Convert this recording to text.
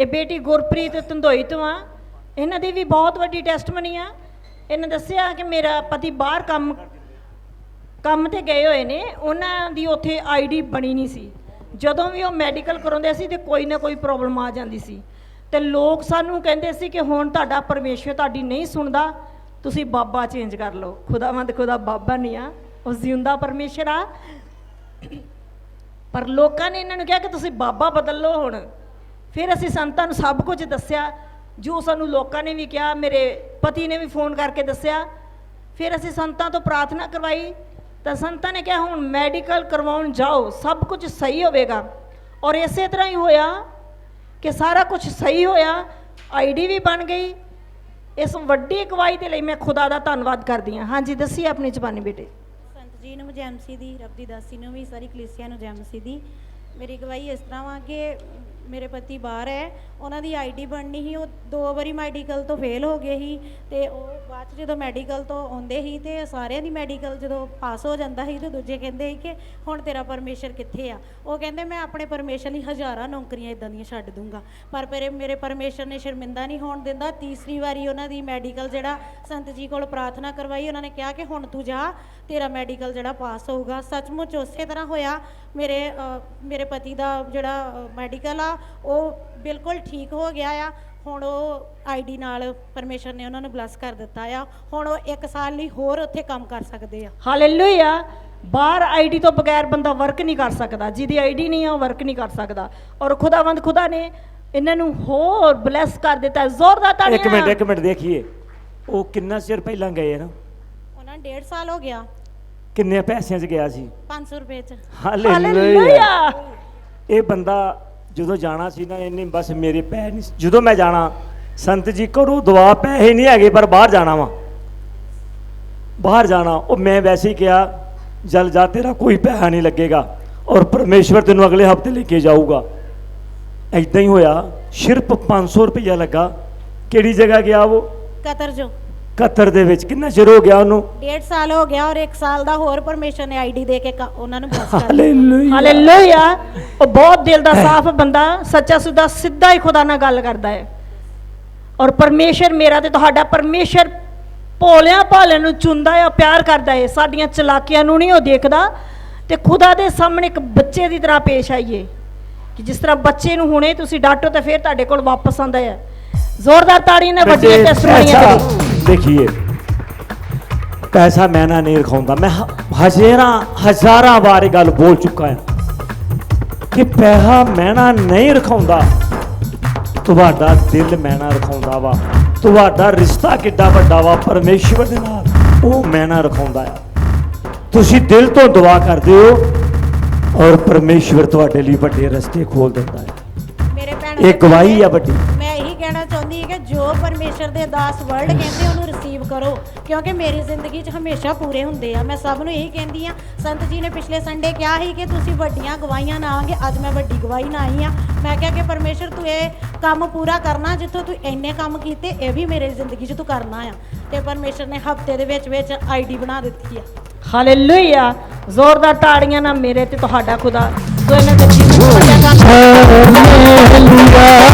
ਇਹ ਬੇਟੀ ਗੁਰਪ੍ਰੀਤ ਤੰਦੋਈ ਤੋਂ ਆ। ਇਹਨਾਂ ਦੀ ਵੀ ਬਹੁਤ ਵੱਡੀ ਟੈਸਟਮਨੀ ਆ। ਇਹਨੇ ਦੱਸਿਆ ਕਿ ਮੇਰਾ ਪਤੀ ਬਾਹਰ ਕੰਮ ਕੰਮ ਤੇ ਗਏ ਹੋਏ ਨੇ। ਉਹਨਾਂ ਦੀ ਉੱਥੇ ਆਈਡੀ ਬਣੀ ਨਹੀਂ ਸੀ। ਜਦੋਂ ਵੀ ਉਹ ਮੈਡੀਕਲ ਕਰਾਉਂਦੇ ਸੀ ਤੇ ਕੋਈ ਨਾ ਕੋਈ ਪ੍ਰੋਬਲਮ ਆ ਜਾਂਦੀ ਸੀ। ਤੇ ਲੋਕ ਸਾਨੂੰ ਕਹਿੰਦੇ ਸੀ ਕਿ ਹੁਣ ਤੁਹਾਡਾ ਪਰਮੇਸ਼ਰ ਤੁਹਾਡੀ ਨਹੀਂ ਸੁਣਦਾ। ਤੁਸੀਂ ਬਾਬਾ ਚੇਂਜ ਕਰ ਲਓ। ਖੁਦਾਵੰਦ ਖੁਦਾ ਬਾਬਾ ਨਹੀਂ ਆ। ਉਹ ਜਿਉਂਦਾ ਪਰਮੇਸ਼ਰ ਆ। ਪਰ ਲੋਕਾਂ ਨੇ ਇਹਨਾਂ ਨੂੰ ਕਿਹਾ ਕਿ ਤੁਸੀਂ ਬਾਬਾ ਬਦਲ ਲਓ ਹੁਣ। ਫਿਰ ਅਸੀਂ ਸੰਤਾਂ ਨੂੰ ਸਭ ਕੁਝ ਦੱਸਿਆ, ਜੋ ਸਾਨੂੰ ਲੋਕਾਂ ਨੇ ਵੀ ਕਿਹਾ, ਮੇਰੇ ਪਤੀ ਨੇ ਵੀ ਫੋਨ ਕਰਕੇ ਦੱਸਿਆ। ਫਿਰ ਅਸੀਂ ਸੰਤਾਂ ਤੋਂ ਪ੍ਰਾਰਥਨਾ ਕਰਵਾਈ, ਤਾਂ ਸੰਤਾਂ ਨੇ ਕਿਹਾ, ਹੁਣ ਮੈਡੀਕਲ ਕਰਵਾਉਣ ਜਾਓ, ਸਭ ਕੁਝ ਸਹੀ ਹੋਵੇਗਾ। ਔਰ ਇਸੇ ਤਰ੍ਹਾਂ ਹੀ ਹੋਇਆ ਕਿ ਸਾਰਾ ਕੁਝ ਸਹੀ ਹੋਇਆ ਆਈਡੀ ਵੀ ਬਣ ਗਈ। ਇਸ ਵੱਡੀ ਅਗਵਾਈ ਦੇ ਲਈ ਮੈਂ ਖੁਦਾ ਦਾ ਧੰਨਵਾਦ ਕਰਦੀ ਹਾਂ। ਹਾਂਜੀ, ਦੱਸੀ ਆਪਣੀ ਜ਼ਬਾਨੀ ਬੇਟੇ। ਸੰਤ ਜੀ ਨੂੰ ਜੈਮਸੀ ਦੀ ਰੱਬ ਦੀ ਦਾਸੀ ਨੂੰ ਵੀ, ਸਾਰੀ ਕਲੀਸਿਆ ਨੂੰ ਜੈਮਸੀ ਦੀ ਮੇਰੀ ਅਗਵਾਈ ਇਸ ਤਰ੍ਹਾਂ ਵਾ ਕਿ ਮੇਰੇ ਪਤੀ ਬਾਹਰ ਹੈ, ਉਹਨਾਂ ਦੀ ਆਈਡੀ ਬਣਨੀ ਸੀ, ਉਹ ਦੋ ਵਾਰੀ ਮੈਡੀਕਲ ਤੋਂ ਫੇਲ ਹੋ ਗਏ ਸੀ ਤੇ ਉਹ ਬਾਅਦ 'ਚ ਜਦੋਂ ਮੈਡੀਕਲ ਤੋਂ ਆਉਂਦੇ ਸੀ ਤੇ ਸਾਰਿਆਂ ਦੀ ਮੈਡੀਕਲ ਜਦੋਂ ਪਾਸ ਹੋ ਜਾਂਦਾ ਸੀ ਤੇ ਦੂਜੇ ਕਹਿੰਦੇ ਸੀ ਕਿ ਹੁਣ ਤੇਰਾ ਪਰਮੇਸ਼ਰ ਕਿੱਥੇ ਆ? ਉਹ ਕਹਿੰਦੇ ਮੈਂ ਆਪਣੇ ਪਰਮੇਸ਼ਰ ਲਈ ਹਜ਼ਾਰਾਂ ਨੌਕਰੀਆਂ ਇਦਾਂ ਦੀਆਂ ਛੱਡ ਦੂੰਗਾ। ਪਰ ਮੇਰੇ ਮੇਰੇ ਪਰਮੇਸ਼ਰ ਨੇ ਸ਼ਰਮਿੰਦਾ ਨਹੀਂ ਹੋਣ ਦਿੰਦਾ। ਤੀਸਰੀ ਵਾਰੀ ਉਹਨਾਂ ਦੀ ਮੈਡੀਕਲ ਜਿਹੜਾ ਸੰਤ ਜੀ ਕੋਲ ਪ੍ਰਾਰਥਨਾ ਕਰਵਾਈ, ਉਹਨਾਂ ਨੇ ਕਿਹਾ ਕਿ ਹੁਣ ਤੂੰ ਜਾ, ਤੇਰਾ ਮੈਡੀਕਲ ਜਿਹੜਾ ਪਾਸ ਹੋਊਗਾ। ਸੱਚਮੁੱਚ ਉਸੇ ਤਰ੍ਹਾਂ ਹੋਇਆ। ਮੇਰੇ ਮੇਰੇ ਪਤੀ ਦਾ ਜਿਹੜਾ ਮੈਡੀਕਲ ਆ ਉਹ ਬਿਲਕੁਲ ਠੀਕ ਹੋ ਗਿਆ ਆ। ਹੁਣ ਉਹ ਆਈਡੀ ਨਾਲ ਪਰਮੇਸ਼ਰ ਨੇ ਉਹਨਾਂ ਨੂੰ ਬਲੈਸ ਕਰ ਦਿੱਤਾ ਆ। ਹੁਣ ਉਹ 1 ਸਾਲ ਲਈ ਹੋਰ ਉੱਥੇ ਕੰਮ ਕਰ ਸਕਦੇ ਆ। ਹਾਲੇਲੂਇਆ ਬਾਹਰ ਆਈਡੀ ਤੋਂ ਬਗੈਰ ਬੰਦਾ ਵਰਕ ਨਹੀਂ ਕਰ ਸਕਦਾ। ਜਿਹਦੀ ਆਈਡੀ ਨਹੀਂ ਹੈ ਉਹ ਵਰਕ ਨਹੀਂ ਕਰ ਸਕਦਾ। ਔਰ ਖੁਦਾਵੰਦ ਖੁਦਾ ਨੇ ਇਹਨਾਂ ਨੂੰ ਹੋਰ ਬਲੈਸ ਕਰ ਦਿੱਤਾ। ਜ਼ੋਰਦਾਰ ਤਾੜੀਆਂ ਇੱਕ ਮਿੰਟ ਇੱਕ ਮਿੰਟ ਦੇਖੀਏ। ਉਹ ਕਿੰਨਾ ਚਿਰ ਪਹਿਲਾਂ ਗਏ ਨਾ? ਉਹਨਾਂ ਨੂੰ 1.5 ਸਾਲ ਹੋ ਗਿਆ। ਕਿੰਨੇ ਪੈਸਿਆਂ 'ਚ ਗਿਆ ਸੀ? 500 ਰੁਪਏ ਚ। ਹਾਲੇਲੂਇਆ ਹਾਲੇਲੂਇਆ ਇਹ ਬੰਦਾ ਜਦੋਂ ਜਾਣਾ ਸੀ ਨਾ, ਇਹਨੇ ਬਸ ਮੇਰੇ ਪੈਰ ਨਹੀਂ ਜਦੋਂ ਮੈਂ ਜਾਣਾ, ਸੰਤ ਜੀ ਕਰੋ ਦੁਆ ਪੈਸੇ ਨਹੀਂ ਹੈਗੇ, ਪਰ ਬਾਹਰ ਜਾਣਾ ਵਾ। ਬਾਹਰ ਜਾਣਾ, ਉਹ ਮੈਂ ਵੈਸੇ ਹੀ ਕਿਹਾ, ਜਲ ਜਾ, ਤੇਰਾ ਕੋਈ ਪੈਸਾ ਨਹੀਂ ਲੱਗੇਗਾ ਔਰ ਪਰਮੇਸ਼ਵਰ ਤੈਨੂੰ ਅਗਲੇ ਹਫ਼ਤੇ ਲੈ ਕੇ ਜਾਊਗਾ। ਐਦਾਂ ਹੀ ਹੋਇਆ, ਸਿਰਫ 500 ਰੁਪਇਆ ਲੱਗਾ। ਕਿਹੜੀ ਜਗ੍ਹਾ ਗਿਆ ਉਹ? ਕਤਰ ਜੋ ਕਤਰ ਦੇ ਵਿੱਚ ਕਿੰਨਾ ਚਿਰ ਹੋ ਗਿਆ ਉਹਨੂੰ? 1.5 ਸਾਲ ਹੋ ਗਿਆ ਔਰ 1 ਸਾਲ ਦਾ ਹੋਰ ਪਰਮੇਸ਼ਰ ਨੇ ਆਈਡੀ ਦੇ ਕੇ ਕ- ਉਹਨਾਂ ਨੂੰ ਬਲੈਸ ਕਰ ਦਿੱਤਾ ਹਾਲੇਲੂਇਆ। ਹਾਲੇਲੂਇਆ। ਉਹ ਬਹੁਤ ਦਿਲ ਦਾ ਸਾਫ਼ ਬੰਦਾ ਸੱਚਾ ਸੁਦਾ ਸਿੱਧਾ ਹੀ ਖੁਦਾ ਨਾਲ ਗੱਲ ਕਰਦਾ ਹੈ। ਔਰ ਪਰਮੇਸ਼ਰ ਮੇਰਾ ਤੇ ਤੁਹਾਡਾ ਪਰਮੇਸ਼ਰ ਭੋਲਿਆਂ ਭਾਲਿਆਂ ਨੂੰ ਚੁੰਦਾ ਹੈ ਪਿਆਰ ਕਰਦਾ ਹੈ। ਸਾਡੀਆਂ ਚਲਾਕੀਆਂ ਨੂੰ ਨਹੀਂ ਉਹ ਦੇਖਦਾ। ਤੇ ਖੁਦਾ ਦੇ ਸਾਹਮਣੇ ਇੱਕ ਬੱਚੇ ਦੀ ਤਰ੍ਹਾਂ ਪੇਸ਼ ਆਈਏ। ਕਿ ਜਿਸ ਤਰ੍ਹਾਂ ਬੱਚੇ ਨੂੰ ਹੁਣੇ ਤੁਸੀਂ ਡਾਂਟੋ ਤੇ ਫਿਰ ਤੁਹਾਡੇ ਕੋਲ ਵਾਪਸ ਆਉਂਦਾ ਹੈ। ਜ਼ੋਰਦਾਰ ਤਾੜੀ ਨਾਲ ਵੱਡੀਆਂ ਬੱਚੇ ਟੈਸਟਮਨੀਆਂ ਦੇਖੀਏ ਪੈਸਾ ਮੈਂ ਨਾ ਨਹੀਂ ਰਖਾਉਂਦਾ ਮੈਂ ਹ- ਹਜ਼ਾਰਾਂ ਹਜ਼ਾਰਾਂ ਵਾਰ ਇਹ ਗੱਲ ਬੋਲ ਚੁੱਕਾ ਹਾਂ ਕਿ ਪੈਸਾ ਮੈਨਾ ਨਹੀਂ ਰਖਾਉਂਦਾ ਤੁਹਾਡਾ ਦਿਲ ਮੈਨਾ ਰਖਾਉਂਦਾ ਵਾ ਤੁਹਾਡਾ ਰਿਸ਼ਤਾ ਕਿੱਡਾ ਵੱਡਾ ਵਾ ਪਰਮੇਸ਼ਵਰ ਦੇ ਨਾਲ ਉਹ ਮੈਨਾ ਰਖਾਉਂਦਾ ਆ ਤੁਸੀਂ ਦਿਲ ਤੋਂ ਦੁਆ ਕਰਦੇ ਹੋ ਔਰ ਪਰਮੇਸ਼ਵਰ ਤੁਹਾਡੇ ਲਈ ਵੱਡੇ ਰਸਤੇ ਖੋਲ ਦਿੰਦਾ ਹੈ ਮੇਰੇ ਭੈਣ ਇਹ ਗਵਾਹੀ ਆ ਵੱਡੀ ਪਰਮੇਸ਼ਰ ਦੇ ਦਾਸ ਵਰਡ ਕਹਿੰਦੇ ਉਹਨੂੰ ਰਿਸੀਵ ਕਰੋ ਕਿਉਂਕਿ ਮੇਰੀ ਜ਼ਿੰਦਗੀ 'ਚ ਹਮੇਸ਼ਾ ਪੂਰੇ ਹੁੰਦੇ ਆ। ਮੈਂ ਸਭ ਨੂੰ ਇਹੀ ਕਹਿੰਦੀ ਆ ਸੰਤ ਜੀ ਨੇ ਪਿਛਲੇ ਸੰਡੇ ਕਿਹਾ ਸੀ ਕਿ ਤੁਸੀਂ ਵੱਡੀਆਂ ਗਵਾਹੀਆਂ ਨਾ ਆਵਾਂਗੇ ਅੱਜ ਮੈਂ ਵੱਡੀ ਗਵਾਹੀ ਨਾ ਆਈ ਆ। ਮੈਂ ਕਿਹਾ ਕਿ ਪਰਮੇਸ਼ਰ ਤੂੰ ਇਹ ਕੰਮ ਪੂਰਾ ਕਰਨਾ ਜਿੱਥੋਂ ਤੂੰ ਇੰਨੇ ਕੰਮ ਕੀਤੇ ਇਹ ਵੀ ਮੇਰੀ ਜ਼ਿੰਦਗੀ 'ਚ ਤੂੰ ਕਰਨਾ ਆ। ਤੇ ਪਰਮੇਸ਼ਰ ਨੇ ਹਫ਼ਤੇ ਦੇ ਵਿੱਚ ਵਿੱਚ ਆਈਡੀ ਬਣਾ ਦਿੱਤੀ ਆ। ਹਾਲੇਲੂਇਆ ਜ਼ੋਰਦਾਰ ਤਾੜੀਆਂ ਨਾਲ ਮੇਰੇ ਤੇ ਤੁਹਾਡਾ ਖੁਦਾ। ਜੋ ਇਹਨਾਂ ਦੇ ਜੀਵਨ ਵਿੱਚ ਕੰਮ